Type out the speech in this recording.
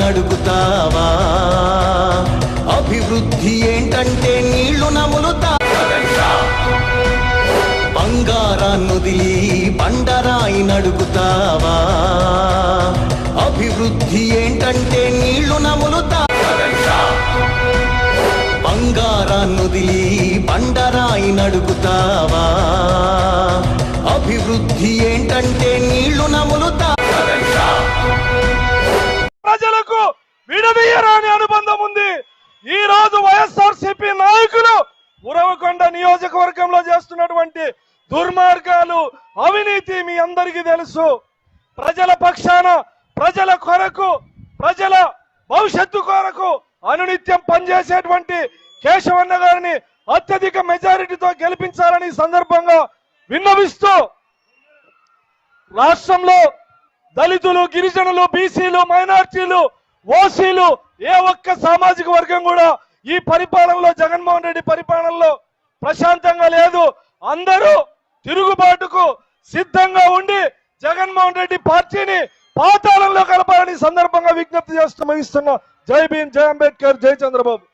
నడుగుతావా అభివృద్ధి ఏంటంటే నీళ్ళు నములుతా? బంగారాన్నుదిలి బండరాయి నడుగుతావా అభివృద్ధి ఏంటంటే నీళ్ళు నములుతా? బంగారాన్నుదిలి బండరాయి నడుగుతావా అభివృద్ధి ఏంటంటే ప్రజలకు విడదీయరాని అనుబంధం ఉంది. ఈ రోజు వైఎస్ఆర్ సిపి నాయకులు ఉరవకొండ నియోజకవర్గంలో చేస్తున్నటువంటి దుర్మార్గాలు అవినీతి మీ అందరికీ తెలుసు. ప్రజల పక్షాన ప్రజల కొరకు ప్రజల భవిష్యత్తు కొరకు అనునిత్యం పనిచేసేటువంటి కేశవన్న గారిని అత్యధిక మెజారిటీతో గెలిపించాలని సందర్భంగా విన్నవిస్తూ రాష్ట్రంలో దళితులు గిరిజనులు బీసీలు మైనార్టీలు ఓసీలు ఏ ఒక్క సామాజిక వర్గం కూడా ఈ పరిపాలనలో జగన్మోహన్ రెడ్డి పరిపాలనలో ప్రశాంతంగా లేదు. అందరూ తిరుగుబాటుకు సిద్ధంగా ఉండి జగన్మోహన్ రెడ్డి పార్టీని పాతాళంలో కలపాలని సందర్భంగా విజ్ఞప్తి చేస్తూ ముగిస్తున్నా. జై భీమ్ జై అంబేద్కర్ జై చంద్రబాబు.